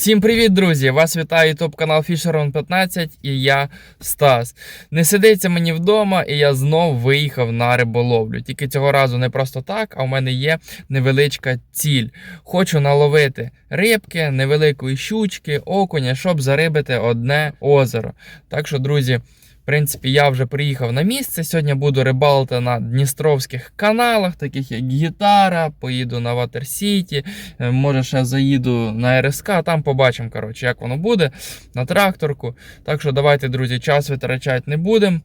Всім привіт, друзі! Вас вітає ютуб канал Fisheron 15 і я Стас. Не сидиться мені вдома, і я знов виїхав на риболовлю. Тільки цього разу не просто так, а в мене є невеличка ціль. Хочу наловити рибки, невеликої щучки, окуня, щоб зарибити одне озеро. Так що, друзі. В принципі, я вже приїхав на місце. Сьогодні буду рибалити на Дністровських каналах, таких як Гітара, поїду на Ватер Сіті, е, може ще заїду на РСК, там побачимо, коротше, як воно буде на тракторку. Так що давайте, друзі, час витрачати не будемо.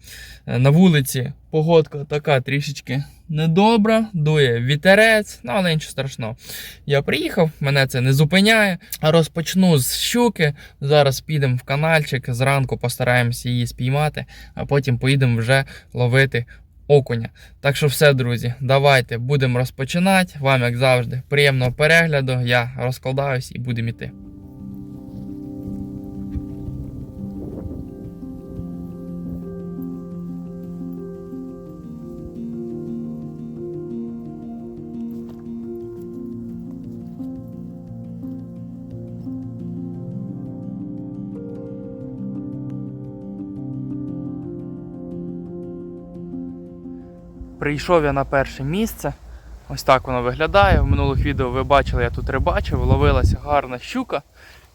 Е, На вулиці погодка така трішечки недобра, дує вітерець, ну але нічого страшного. Я приїхав, мене це не зупиняє. Розпочну з щуки. Зараз підемо в канальчик, зранку постараємося її спіймати, а потім поїдемо вже ловити окуня. Так що все, друзі, давайте будемо розпочинати. Вам, як завжди, приємного перегляду. Я розкладаюсь і будемо йти. Прийшов я на перше місце. Ось так воно виглядає. В минулих відео ви бачили, я тут рибачив, ловилася гарна щука.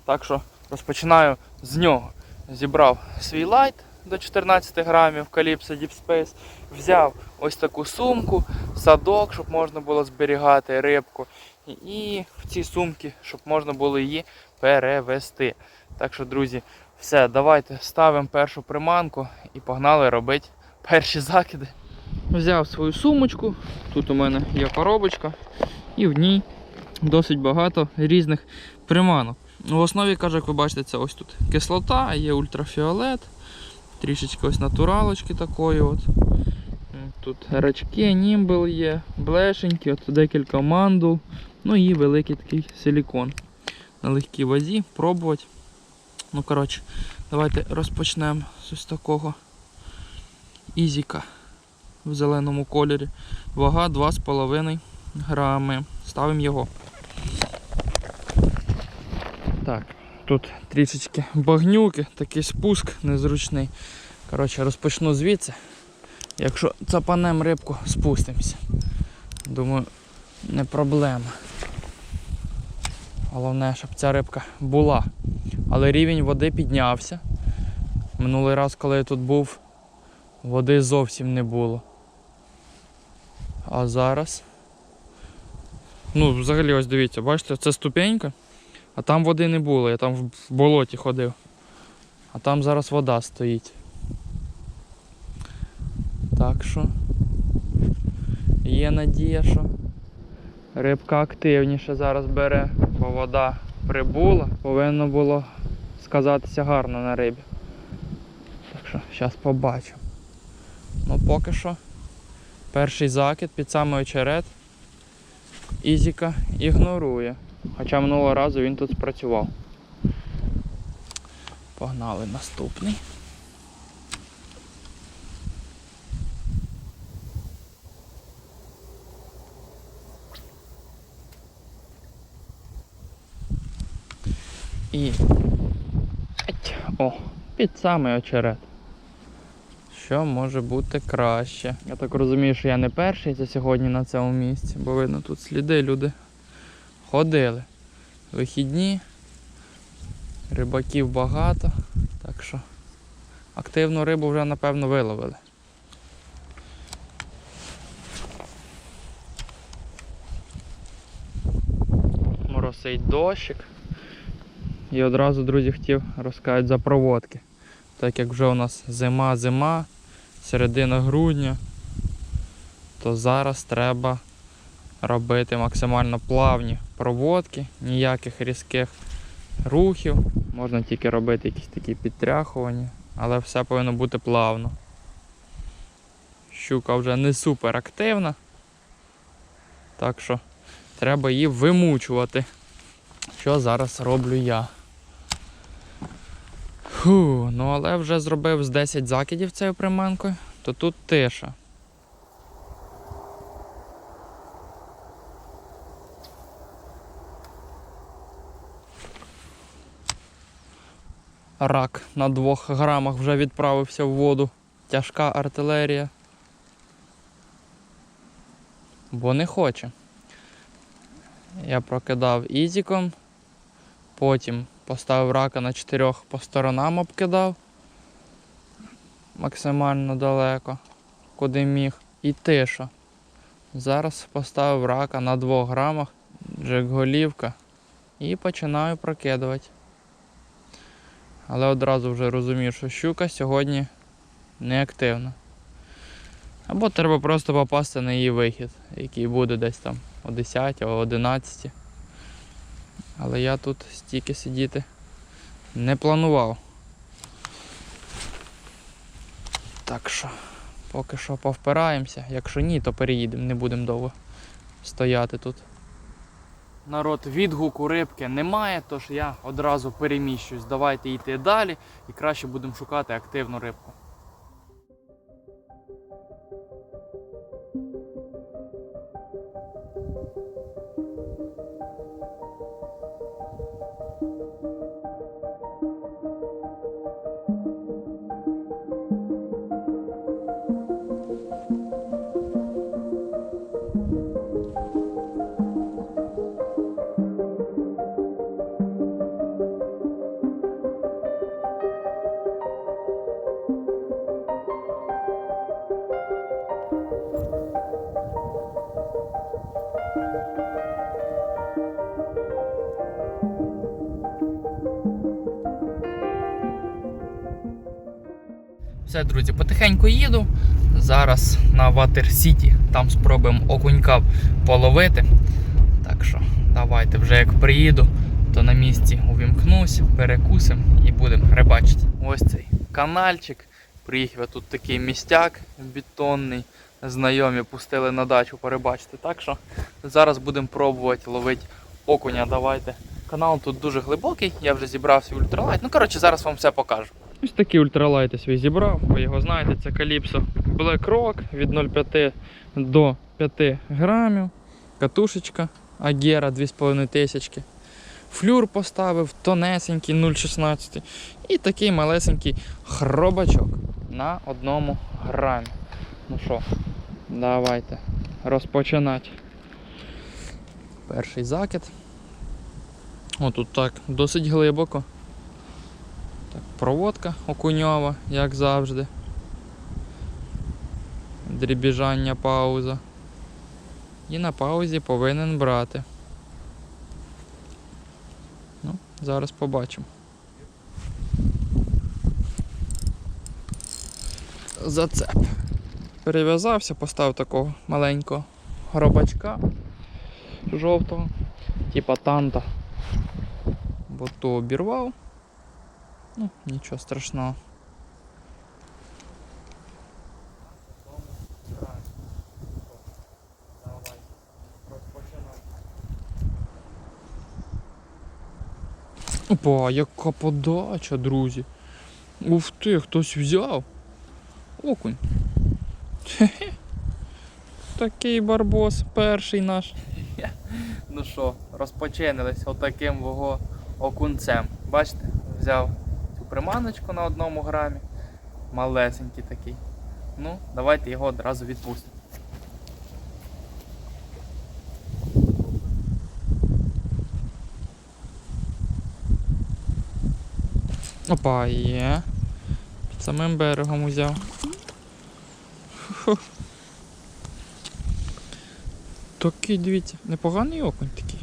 Так що розпочинаю з нього. Зібрав свій лайт до 14 грамів Calypso Deep Space. Взяв ось таку сумку, садок, щоб можна було зберігати рибку. І в ці сумки, щоб можна було її перевести. Так що, друзі, все, давайте ставимо першу приманку і погнали робити перші закиди. Взяв свою сумочку, тут у мене є коробочка, і в ній досить багато різних приманок. В основі, каже, як ви бачите, це ось тут кислота, є ультрафіолет, трішечки ось натуралочки такої. от. Тут рачки, німбл є, блешенькі, от декілька мандул, ну і великий такий силікон. На легкій вазі, пробувати. Ну, коротше, давайте розпочнемо з ось такого ізіка в зеленому кольорі. Вага 2,5 грами. Ставимо його. Так, тут трішечки багнюки, такий спуск незручний. Коротше, розпочну звідси. Якщо цапанем рибку, спустимося. Думаю, не проблема. Головне, щоб ця рибка була. Але рівень води піднявся. Минулий раз, коли я тут був, води зовсім не було. А зараз. Ну, взагалі, ось дивіться, бачите, це ступенька, а там води не було, я там в болоті ходив. А там зараз вода стоїть. Так що є надія, що рибка активніше зараз бере, бо вода прибула, повинно було сказатися гарно на рибі. Так що, зараз побачимо. Ну поки що. Перший закид під самий очерет. Ізіка ігнорує. Хоча минулого разу він тут спрацював. Погнали наступний. І... О, під самий очерет. Що може бути краще? Я так розумію, що я не перший за сьогодні на цьому місці, бо видно тут сліди, люди ходили. Вихідні, рибаків багато, так що активну рибу вже напевно виловили. Моросить дощик. І одразу, друзі, хотів розказати за проводки так як вже у нас зима-зима, середина грудня, то зараз треба робити максимально плавні проводки, ніяких різких рухів, можна тільки робити якісь такі підтряхування, але все повинно бути плавно. Щука вже не супер активна, так що треба її вимучувати, що зараз роблю я. Фу, ну але вже зробив з 10 закидів цією приманкою, то тут тиша. Рак на двох грамах вже відправився в воду. Тяжка артилерія. Бо не хоче. Я прокидав ізіком, потім поставив рака на чотирьох по сторонам обкидав максимально далеко, куди міг. І тиша. Зараз поставив рака на 2 грамах, джек-голівка, і починаю прокидувати. Але одразу вже розумію, що щука сьогодні не активна. Або треба просто попасти на її вихід, який буде десь там о 10, о 11. Але я тут стільки сидіти не планував. Так що, поки що повпираємося. Якщо ні, то переїдемо, не будемо довго стояти тут. Народ, відгуку рибки немає, тож я одразу переміщуюсь. Давайте йти далі і краще будемо шукати активну рибку. Все, друзі, потихеньку їду. Зараз на Ватер Сіті. Там спробуємо окунька половити. Так що, давайте вже як приїду, то на місці увімкнусь, перекусимо і будемо рибачити. Ось цей канальчик. Приїхав тут такий містяк бетонний. Знайомі пустили на дачу порибачити. Так що зараз будемо пробувати ловити окуня. Давайте. Канал тут дуже глибокий, я вже зібрав свій ультралайт. Ну, коротше, зараз вам все покажу. Ось такий ультралайт свій зібрав, ви його знаєте, це Calypso Black Rock від 0,5 до 5 грамів. Катушечка Агера 2500. Флюр поставив тонесенький 0,16 і такий малесенький хробачок на одному грамі. Ну що, давайте розпочинати. Перший закид. Отут так, досить глибоко. Проводка окуньова, як завжди. Дрібіжання пауза. І на паузі повинен брати. Ну, зараз побачимо. Зацеп. Перев'язався, поставив такого маленького гробачка жовтого, типа танта. Бо то обірвав. Ну, нічого страшного. Опа, яка подача, друзі. Ух ти, хтось взяв. Окунь. Такий барбос, перший наш. Ну що, розпочинились отаким вого окунцем. Бачите, взяв приманочку на одному грамі. Малесенький такий. Ну, давайте його одразу відпустимо. Опа, є. Під самим берегом узяв. Такий, дивіться, непоганий окунь такий.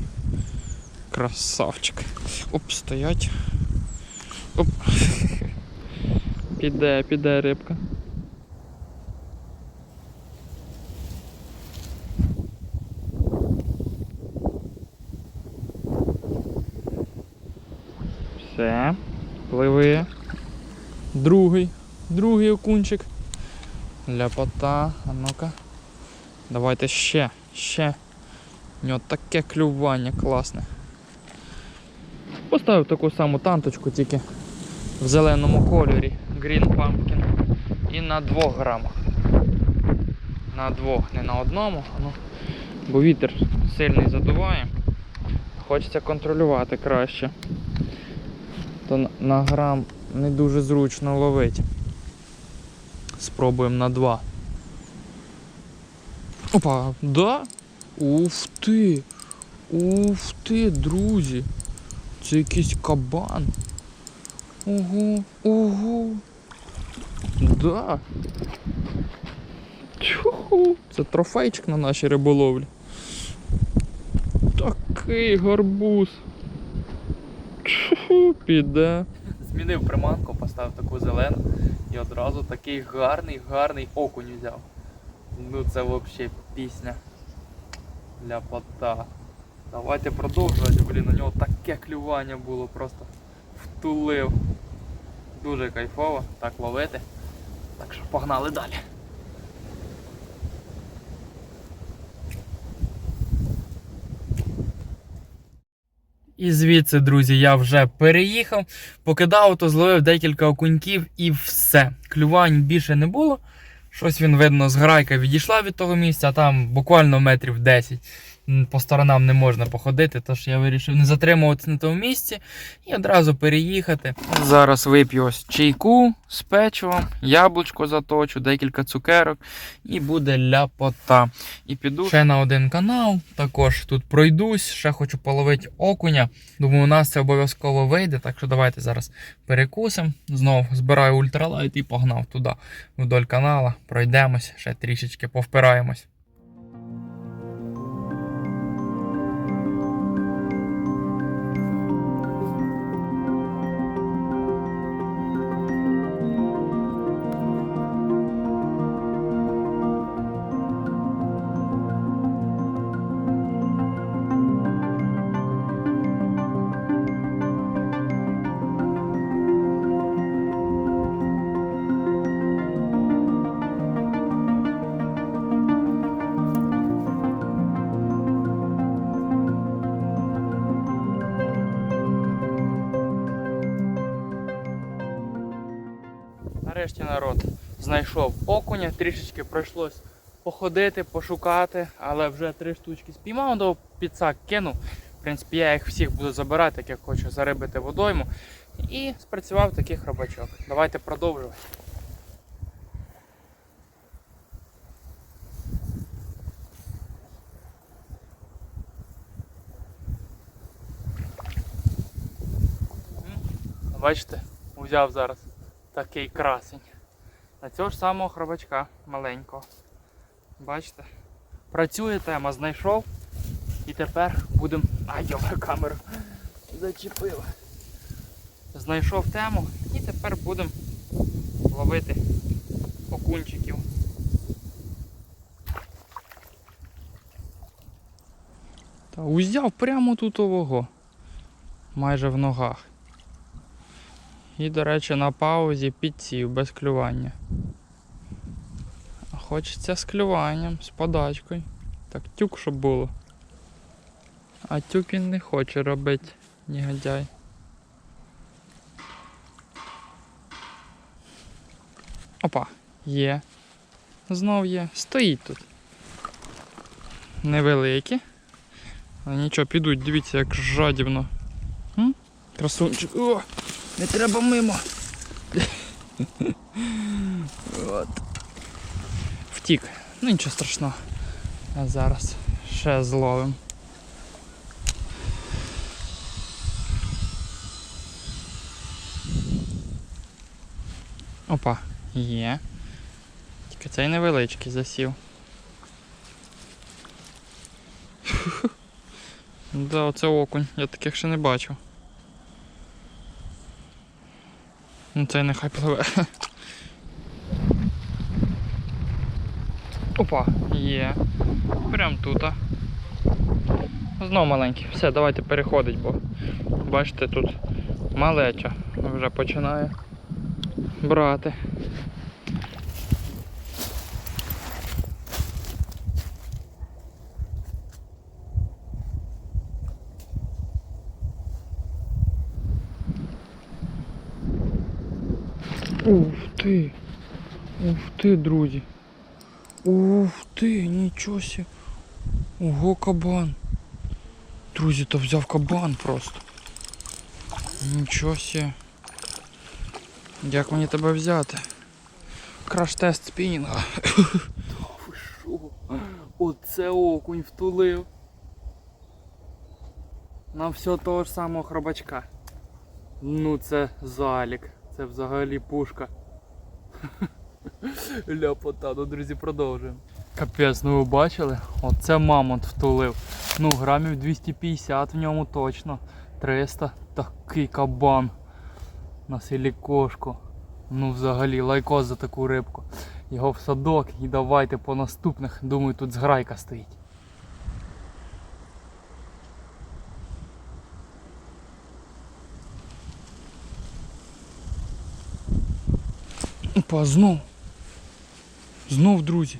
Красавчик. Оп, стоять. Оп. Піде, піде рибка. Все. Пливи. Другий. Другий окунчик. Ляпота. А ну-ка. Давайте ще, ще. У нього таке клювання класне. Поставив таку саму танточку, тільки в зеленому кольорі Green Pumpkin. І на 2 грамах. На двох, не на одному, ну, бо вітер сильний задуває. Хочеться контролювати краще. То на- грам не дуже зручно ловити. Спробуємо на два. Опа, да? Уф ти! Уф ти, друзі! Це якийсь кабан. Ого, ого. Да. Чуху. Це трофейчик на нашій риболовлі. Такий гарбуз. Чуху, піде. Змінив приманку, поставив таку зелену і одразу такий гарний, гарний окунь взяв. Ну це взагалі пісня для пота. Давайте продовжувати, блін, у нього таке клювання було, просто втулив. Дуже кайфово так ловити. Так що погнали далі. І звідси, друзі, я вже переїхав, покидав, то зловив декілька окуньків і все. Клювань більше не було. Щось він, видно, зграйка відійшла від того місця, там буквально метрів 10. По сторонам не можна походити, тож я вирішив не затримуватися на тому місці і одразу переїхати. Зараз вип'ю ось чайку з печивом, яблучко заточу, декілька цукерок і буде ляпота. І піду ще на один канал. Також тут пройдусь, ще хочу половити окуня. Думаю, у нас це обов'язково вийде. Так що давайте зараз перекусимо. Знову збираю ультралайт і погнав туди вдоль канала. Пройдемось, ще трішечки повпираємось. Нарешті народ знайшов окуня, трішечки пройшлось походити, пошукати, але вже три штучки спіймав, до підсак кинув. В принципі, я їх всіх буду забирати, як хочу зарибити водойму. І спрацював такий хробачок. Давайте продовжувати. Бачите, взяв зараз такий красень. На цього ж самого хробачка маленького. Бачите? Працює тема, знайшов. І тепер будемо... Ай, йома камеру зачепила. Знайшов тему і тепер будемо ловити окунчиків. Та узяв прямо тут ового. Майже в ногах. І, до речі, на паузі підсів без клювання. Хочеться з клюванням, з подачкою. Так, тюк, щоб було. А тюк він не хоче робити, негодяй. Опа, є. Знов є. Стоїть тут. Невеликі. А нічого, підуть, дивіться, як жадібно. М? Красунчик. О! Не треба мимо. От. Втік. Ну нічого страшного. А зараз ще зловим. Опа, є. Тільки цей невеличкий засів. Да, оце окунь, я таких ще не бачив. Ну це нехай пливе. Опа, є. Прям тут. Знову маленький. Все, давайте переходить, бо бачите, тут малеча вже починає брати. Ух ти! Ух ти, друзі! Ух ти, нічого сі. Ого, кабан. Друзі, то взяв кабан просто. Нічого сі. Як мені тебе взяти? Краш-тест спінінга. Що? Оце окунь втулив. На все того ж самого хробачка. Ну це залік. Це взагалі пушка. Ляпота, ну друзі, продовжуємо. Капець, ну ви бачили? Оце мамонт втулив. Ну, грамів 250 в ньому точно. 300. Такий кабан. На силікошку. Ну взагалі, лайкос за таку рибку. Його в садок і давайте по наступних. Думаю, тут зграйка стоїть. Опа, знов. Знов, друзі.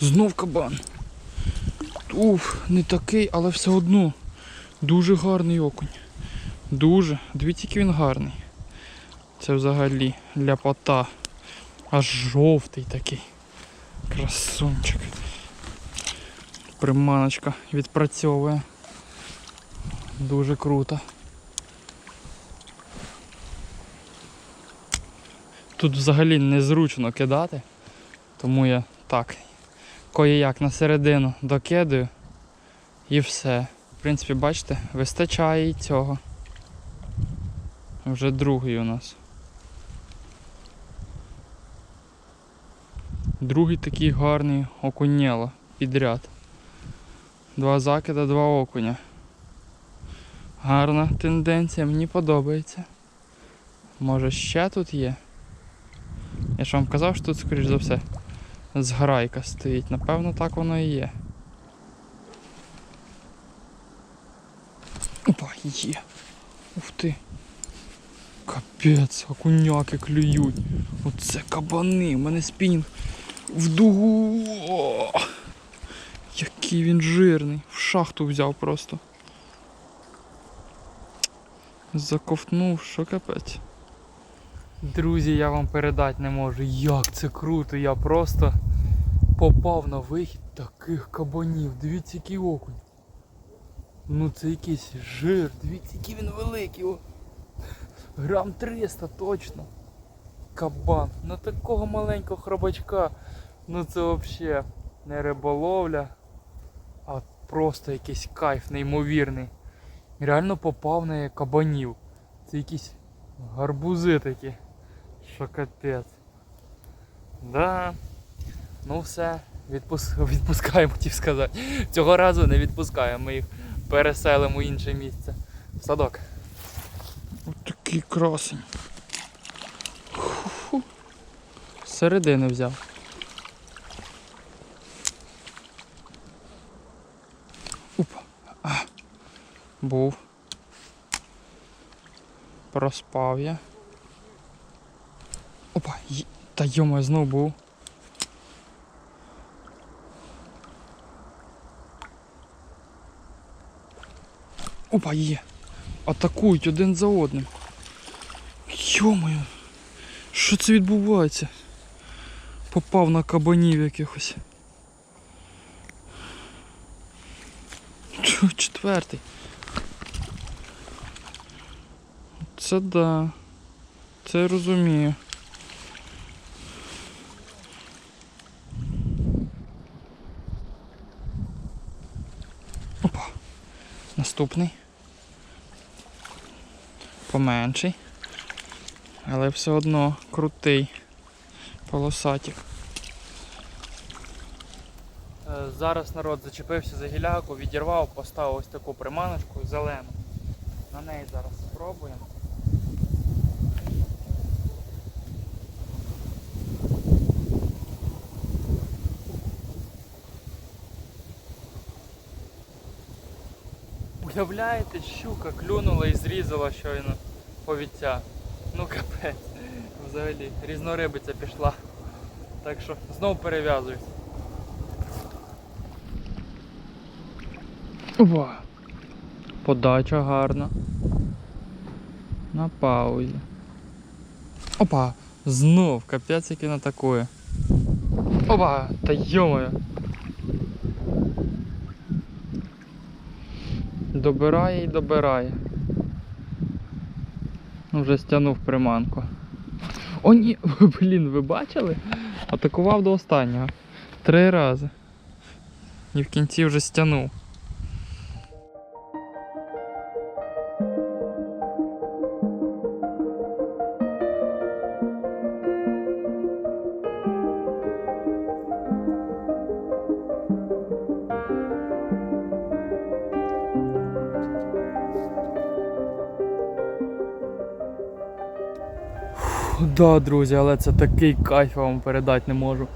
Знов кабан. Уф, не такий, але все одно. Дуже гарний окунь. Дуже. Дивіться, який він гарний. Це взагалі ляпота. Аж жовтий такий. Красунчик. Приманочка відпрацьовує. Дуже круто. Тут взагалі незручно кидати, тому я так кое-як на середину докидаю і все. В принципі, бачите, вистачає і цього. Вже другий у нас. Другий такий гарний окунєло підряд. Два закида, два окуня. Гарна тенденція, мені подобається. Може ще тут є? Я ж вам казав, що тут, скоріш за все, зграйка стоїть. Напевно, так воно і є. Опа, є. Ух ти. Капець, окуняки клюють. Оце кабани, у мене спінінг в дугу. О! Який він жирний. В шахту взяв просто. Заковтнув, що капець. Друзі, я вам передати не можу. Як це круто! Я просто попав на вихід таких кабанів. Дивіться, який окунь. Ну це якийсь жир. Дивіться, який він великий. О. Грам 300 точно. Кабан. На такого маленького хробачка. Ну це взагалі не риболовля, а просто якийсь кайф неймовірний. Реально попав на кабанів. Це якісь гарбузи такі. Що капець. Да. Ну все, відпуск... відпускаємо, хотів сказати. Цього разу не відпускаємо, ми їх переселимо в інше місце. В садок. Ось такий красень. Середини взяв. Опа. А. Був. Проспав я. Опа, та йома, знов був. Опа, є. Атакують один за одним. Йомою, що це відбувається? Попав на кабанів якихось. Чо, Четвертий. Це да. Це я розумію. Опа. Наступний. Поменший. Але все одно крутий полосатик. Е, Зараз народ зачепився за гіляку, відірвав, поставив ось таку приманочку зелену. На неї зараз спробуємо. Уявляєте, щука клюнула і зрізала щойно повіця. Ну капець. Взагалі, різнорибиця пішла. Так що знов перев'язуюсь. Ва. Подача гарна. На паузі. Опа! Знов капець який атакує. Опа! Та йомою. Добирає і добирає. Ну, Вже стягнув приманку. О, ні, блін, ви бачили? Атакував до останнього. Три рази. І в кінці вже стягнув. Да, друзі, але це такий кайф я вам передати не можу.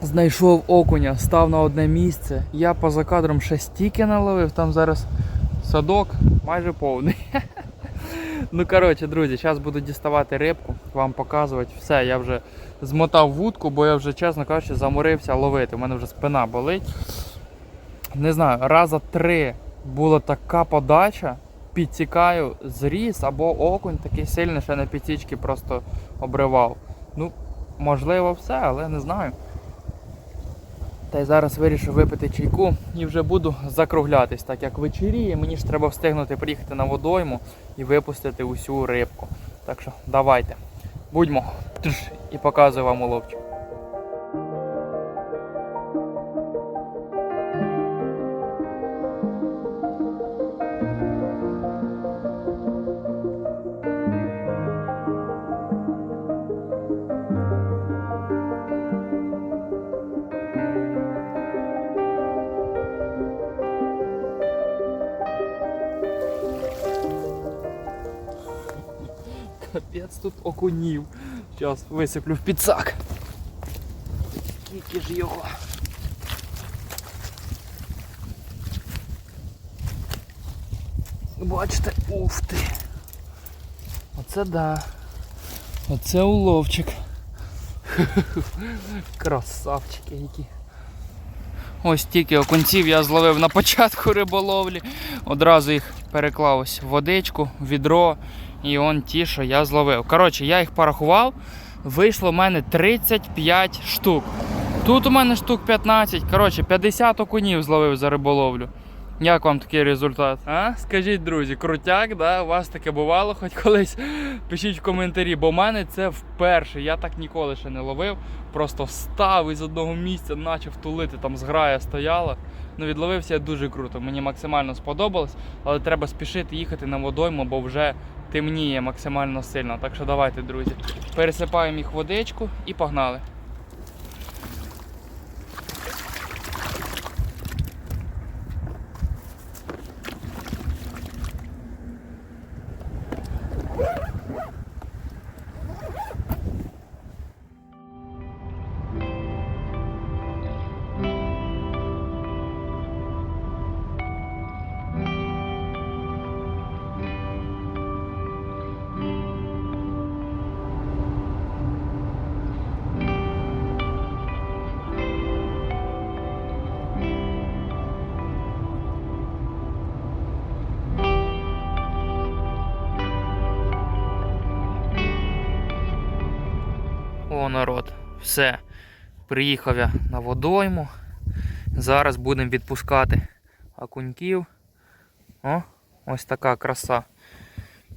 Знайшов окуня, став на одне місце. Я поза кадром ще стільки наловив, там зараз садок майже повний. Ну коротше, друзі, зараз буду діставати рибку, вам показувати. Все, я вже змотав вудку, бо я вже, чесно кажучи, заморився ловити. У мене вже спина болить. Не знаю, раза три була така подача, підтікаю, зріс або окунь такий сильний, що на підтічки просто обривав. Ну, можливо, все, але не знаю. Та й зараз вирішив випити чайку і вже буду закруглятись, так як вечеріє, мені ж треба встигнути приїхати на водойму і випустити усю рибку. Так що давайте. Будьмо. І показую вам уловчик. Окунів. Зараз висиплю в підсак. Скільки ж його. Бачите, уф ти. Оце да. Оце уловчик. Красавчики які. Ось тільки окунців я зловив на початку риболовлі. Одразу їх переклав ось в водичку, в відро. І он ті, що я зловив. Коротше, я їх порахував. Вийшло в мене 35 штук. Тут у мене штук 15. Коротше, 50 окунів зловив за риболовлю. Як вам такий результат? А? Скажіть, друзі, крутяк, да? У вас таке бувало хоч колись? Пишіть в коментарі, бо в мене це вперше. Я так ніколи ще не ловив. Просто встав із одного місця, почав тулити, там зграя стояла. Ну, відловився дуже круто. Мені максимально сподобалось, але треба спішити їхати на водойму, бо вже темніє максимально сильно. Так що давайте, друзі, пересипаємо їх водичку і погнали. Народ, все. Приїхав я на водойму. Зараз будемо відпускати окуньків. О, ось така краса.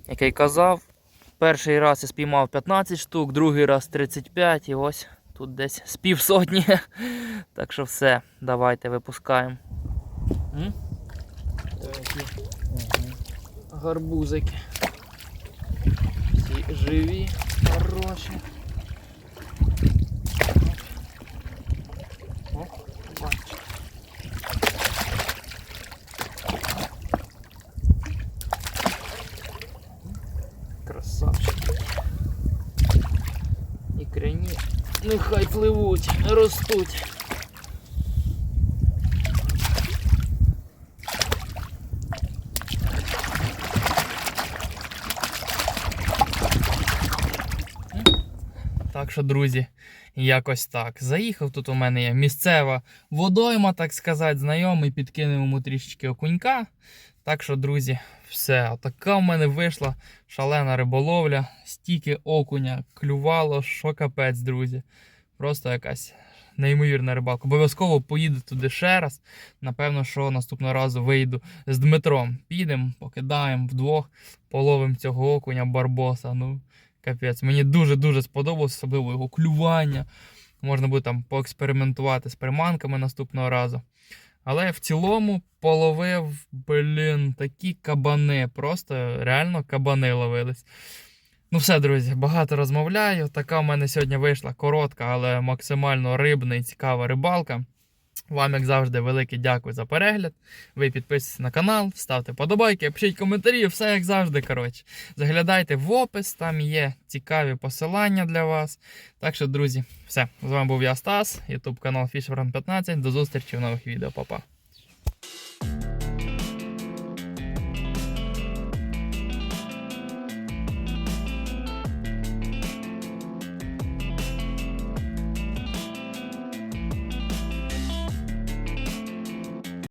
Як я й казав, перший раз я спіймав 15 штук, другий раз 35 і ось тут десь з півсотні. Так що все, давайте випускаємо. Гарбузики. Всі живі, хороші. Ікряні нехай пливуть, ростуть. Так що, друзі, якось так. Заїхав тут у мене є місцева водойма, так сказати, знайомий, підкинув йому трішечки окунька. Так що, друзі, все. Така в мене вийшла шалена риболовля, стільки окуня клювало, що капець, друзі. Просто якась неймовірна рибалка. Обов'язково поїду туди ще раз. Напевно, що наступного разу вийду з Дмитром. Підемо, покидаємо вдвох, половимо цього окуня барбоса. Ну, Капець, мені дуже-дуже сподобалось, особливо його клювання. Можна буде там поекспериментувати з приманками наступного разу. Але в цілому половив, блін, такі кабани. Просто реально кабани ловились. Ну все, друзі, багато розмовляю. Така в мене сьогодні вийшла коротка, але максимально рибна і цікава рибалка. Вам, як завжди, велике дякую за перегляд. Ви підписуйтесь на канал, ставте подобайки, пишіть коментарі, все як завжди. коротше. Заглядайте в опис, там є цікаві посилання для вас. Так що, друзі, все. З вами був я Стас, ютуб канал Fisherman 15. До зустрічі в нових відео, Па-па.